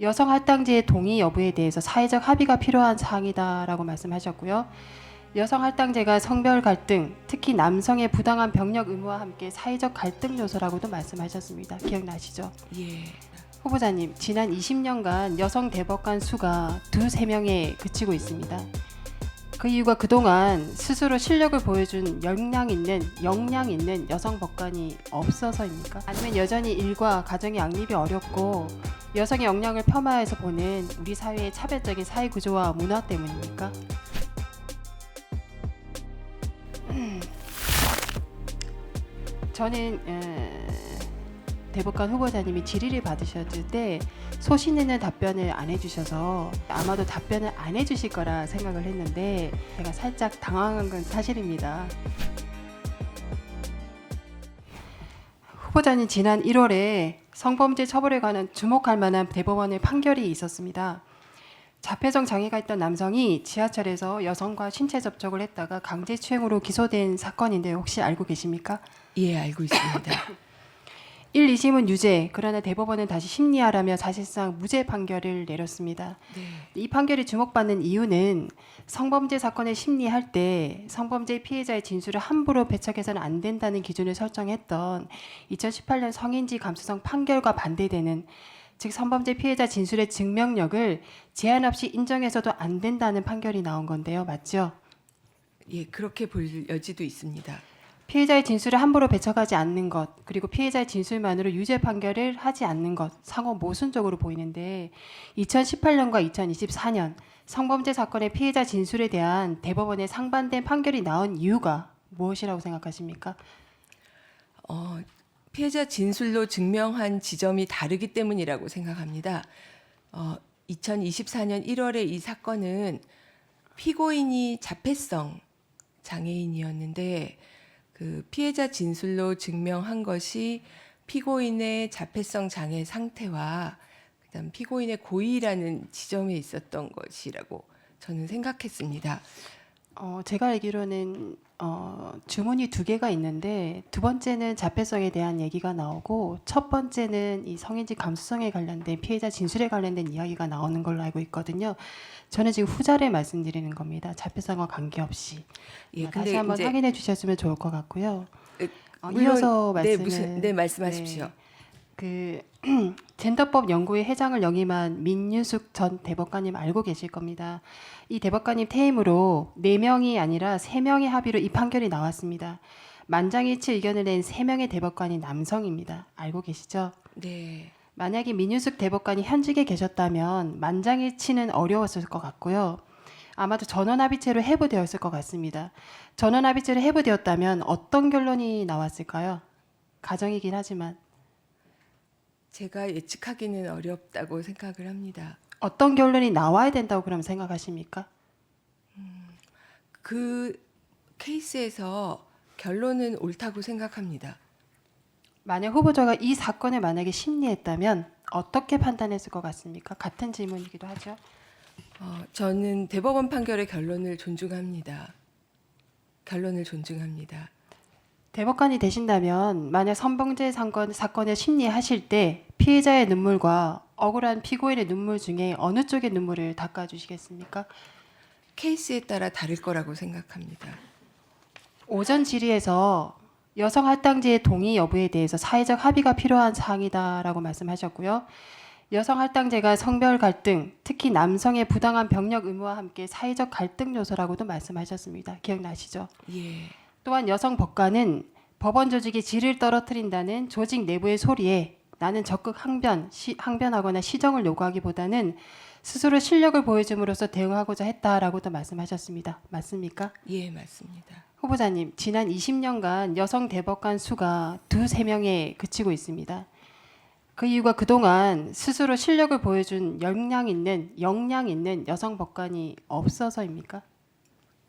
여성 할당제의 동의 여부에 대해서 사회적 합의가 필요한 사항이다라고 말씀하셨고요. 여성 할당제가 성별 갈등, 특히 남성의 부당한 병력 의무와 함께 사회적 갈등 요소라고도 말씀하셨습니다. 기억나시죠? 예. 후보자님, 지난 20년간 여성 대법관 수가 두세 명에 그치고 있습니다. 그 이유가 그동안 스스로 실력을 보여준 역량 있는 역량 있는 여성 법관이 없어서입니까? 아니면 여전히 일과 가정의 양립이 어렵고 여성의 역량을 폄하해서 보는 우리 사회의 차별적인 사회 구조와 문화 때문입니까? 음. 저는 에, 대법관 후보자님이 질의를 받으셨을 때 소신 있는 답변을 안 해주셔서 아마도 답변을 안 해주실 거라 생각을 했는데 제가 살짝 당황한 건 사실입니다. 후보자님 지난 1월에 성범죄 처벌에 관한 주목할 만한 대법원의 판결이 있었습니다. 자폐성 장애가 있던 남성이 지하철에서 여성과 신체 접촉을 했다가 강제추행으로 기소된 사건인데 혹시 알고 계십니까? 예, 알고 있습니다. 1, 2심은 유죄, 그러나 대법원은 다시 심리하라며 사실상 무죄 판결을 내렸습니다. 네. 이 판결이 주목받는 이유는 성범죄 사건을 심리할 때 성범죄 피해자의 진술을 함부로 배척해서는 안 된다는 기준을 설정했던 2018년 성인지 감수성 판결과 반대되는 즉 성범죄 피해자 진술의 증명력을 제한 없이 인정해서도 안 된다는 판결이 나온 건데요. 맞죠? 예, 그렇게 볼 여지도 있습니다. 피해자의 진술을 함부로 배척하지 않는 것, 그리고 피해자의 진술만으로 유죄 판결을 하지 않는 것, 상호 모순적으로 보이는데 2018년과 2024년 성범죄 사건의 피해자 진술에 대한 대법원의 상반된 판결이 나온 이유가 무엇이라고 생각하십니까? 어, 피해자 진술로 증명한 지점이 다르기 때문이라고 생각합니다. 어, 2024년 1월에 이 사건은 피고인이 자폐성 장애인이었는데 그 피해자 진술로 증명한 것이 피고인의 자폐성 장애 상태와 그다음 피고인의 고의라는 지점에 있었던 것이라고 저는 생각했습니다. 어, 제가 알기로는 어, 주문이 두 개가 있는데 두 번째는 자폐성에 대한 얘기가 나오고 첫 번째는 이 성인지 감수성에 관련된 피해자 진술에 관련된 이야기가 나오는 걸로 알고 있거든요. 저는 지금 후자를 말씀드리는 겁니다. 자폐성과 관계없이 예, 아, 다시 한번 이제 확인해 주셨으면 좋을 것 같고요. 에, 어, 물론, 이어서 네, 말씀을 무슨 네 말씀하십시오. 그 젠더법 연구회 회장을 역임한 민유숙 전 대법관님 알고 계실 겁니다. 이 대법관님 퇴임으로 네 명이 아니라 세 명의 합의로 이 판결이 나왔습니다. 만장일치 의견을 낸세 명의 대법관이 남성입니다. 알고 계시죠? 네. 만약에 민유숙 대법관이 현직에 계셨다면 만장일치는 어려웠을 것 같고요. 아마도 전원합의체로 해부되었을 것 같습니다. 전원합의체로 해부되었다면 어떤 결론이 나왔을까요? 가정이긴 하지만 제가 예측하기는 어렵다고 생각을 합니다. 어떤 결론이 나와야 된다고 그럼 생각하십니까? 그 케이스에서 결론은 옳다고 생각합니다. 만약 후보자가 이 사건을 만약에 심리했다면 어떻게 판단했을 것 같습니까? 같은 질문이기도 하죠. 어, 저는 대법원 판결의 결론을 존중합니다. 결론을 존중합니다. 대법관이 되신다면 만약 성범죄 사건, 사건을 심리하실 때 피해자의 눈물과 억울한 피고인의 눈물 중에 어느 쪽의 눈물을 닦아주시겠습니까? 케이스에 따라 다를 거라고 생각합니다. 오전 질의에서 여성 할당제의 동의 여부에 대해서 사회적 합의가 필요한 사항이다라고 말씀하셨고요. 여성 할당제가 성별 갈등, 특히 남성의 부당한 병력 의무와 함께 사회적 갈등 요소라고도 말씀하셨습니다. 기억나시죠? 예. 또한 여성 법관은 법원 조직이 질을 떨어뜨린다는 조직 내부의 소리에 나는 적극 항변, 시, 항변하거나 시정을 요구하기보다는 스스로 실력을 보여줌으로써 대응하고자 했다라고도 말씀하셨습니다. 맞습니까? 예, 맞습니다. 후보자님, 지난 20년간 여성 대법관 수가 두세 명에 그치고 있습니다. 그 이유가 그동안 스스로 실력을 보여준 역량 있는 역량 있는 여성 법관이 없어서입니까?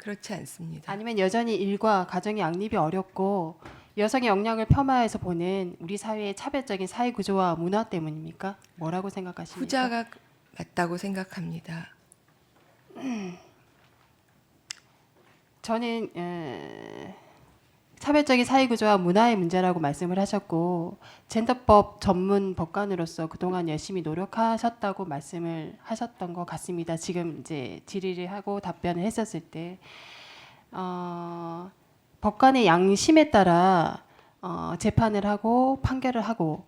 그렇지 않습니다. 아니면 여전히 일과 가정의 양립이 어렵고 여성의 역량을 폄하해서 보는 우리 사회의 차별적인 사회 구조와 문화 때문입니까? 뭐라고 생각하십니까? 후자가 맞다고 생각합니다. 저는 에, 차별적인 사회 구조와 문화의 문제라고 말씀을 하셨고 젠더법 전문 법관으로서 그동안 열심히 노력하셨다고 말씀을 하셨던 것 같습니다. 지금 이제 질의를 하고 답변을 했었을 때 어, 법관의 양심에 따라 어, 재판을 하고 판결을 하고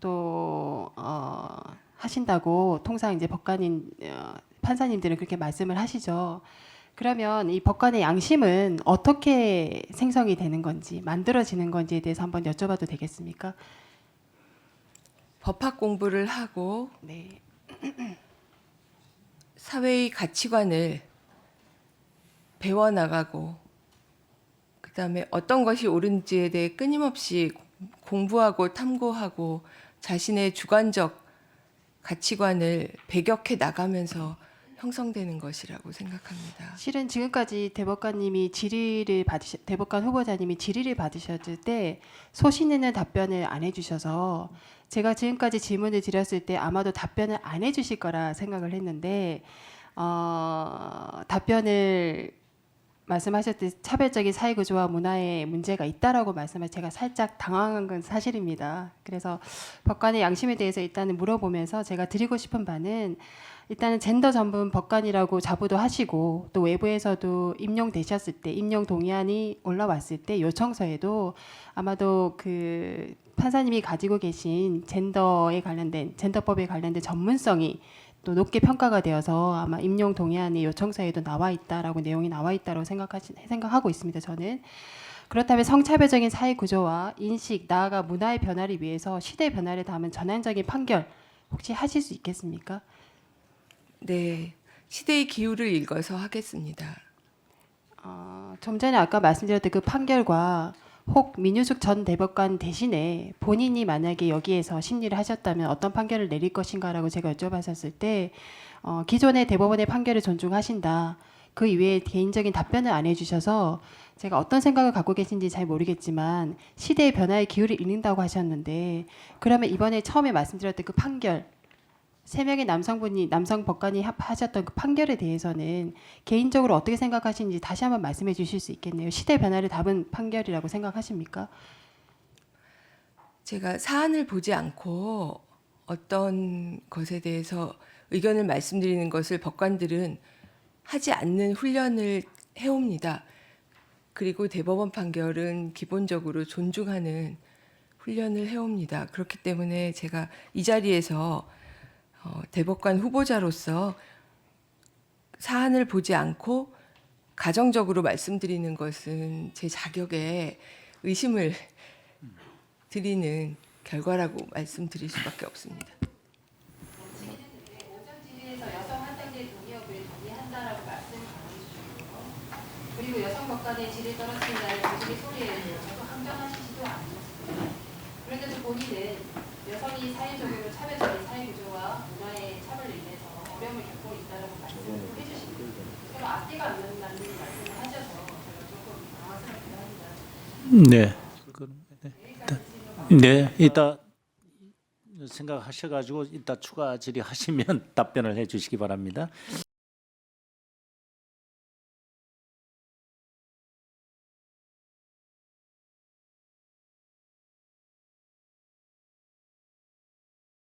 또 어, 하신다고 통상 이제 법관인 어, 판사님들은 그렇게 말씀을 하시죠. 그러면 이 법관의 양심은 어떻게 생성이 되는 건지 만들어지는 건지에 대해서 한번 여쭤봐도 되겠습니까? 법학 공부를 하고 네. 사회의 가치관을 배워 나가고 그다음에 어떤 것이 옳은지에 대해 끊임없이 공부하고 탐구하고 자신의 주관적 가치관을 배격해 나가면서 형성되는 것이라고 생각합니다. 실은 지금까지 대법관님이 질의를 받으셔 대법관 후보자님이 질의를 받으셨을 때 소신 있는 답변을 안 해주셔서 제가 지금까지 질문을 드렸을 때 아마도 답변을 안 해주실 거라 생각을 했는데 어, 답변을 말씀하셨듯 차별적인 사회 구조와 문화에 문제가 있다라고 말씀을 제가 살짝 당황한 건 사실입니다. 그래서 법관의 양심에 대해서 일단은 물어보면서 제가 드리고 싶은 바는 일단은 젠더 전문 법관이라고 자부도 하시고 또 외부에서도 임용 되셨을 때 임용 동의안이 올라왔을 때 요청서에도 아마도 그 판사님이 가지고 계신 젠더에 관련된 젠더법에 관련된 전문성이 또 높게 평가가 되어서 아마 임용 동의안이 요청서에도 나와 있다라고 내용이 나와 있다고 생각하시, 생각하고 있습니다. 저는 그렇다면 성차별적인 사회 구조와 인식 나아가 문화의 변화를 위해서 시대 변화를 담은 전환적인 판결 혹시 하실 수 있겠습니까? 네, 시대의 기후를 읽어서 하겠습니다. 어, 좀 전에 아까 말씀드렸던 그 판결과 혹 민유숙 전 대법관 대신에 본인이 만약에 여기에서 심리를 하셨다면 어떤 판결을 내릴 것인가라고 제가 여쭤봤었을 때 어, 기존의 대법원의 판결을 존중하신다. 그 이외에 개인적인 답변을 안 해주셔서 제가 어떤 생각을 갖고 계신지 잘 모르겠지만 시대의 변화의 기후를 읽는다고 하셨는데 그러면 이번에 처음에 말씀드렸던 그 판결 세 명의 남성분이 남성 법관이 합- 하셨던 그 판결에 대해서는 개인적으로 어떻게 생각하시는지 다시 한번 말씀해 주실 수 있겠네요. 시대 변화를 담은 판결이라고 생각하십니까? 제가 사안을 보지 않고 어떤 것에 대해서 의견을 말씀드리는 것을 법관들은 하지 않는 훈련을 해옵니다. 그리고 대법원 판결은 기본적으로 존중하는 훈련을 해옵니다. 그렇기 때문에 제가 이 자리에서 어, 대법관 후보자로서 사안을 보지 않고 가정적으로 말씀드리는 것은 제 자격에 의심을 드리는 결과라고 말씀드릴 수밖에 없습니다. 그리고 여성 법관의 떨어뜨린다는 조직의 소리에 대해서 항변하시지도 않으셨습니다. 그런데도 본인은 여성이 사회적으로 차별적인 사회 구조와 문화의 차별로 인해서 어려움을 겪고 있다라고 말씀을 해주시고 서로 앞뒤가 안 맞는다는 말씀을 하셔서 제가 조금 당황스럽긴 합니다. 네. 그럼, 네. 네, 이따 생각하셔가지고 이따 추가 질의하시면 답변을 해주시기 바랍니다.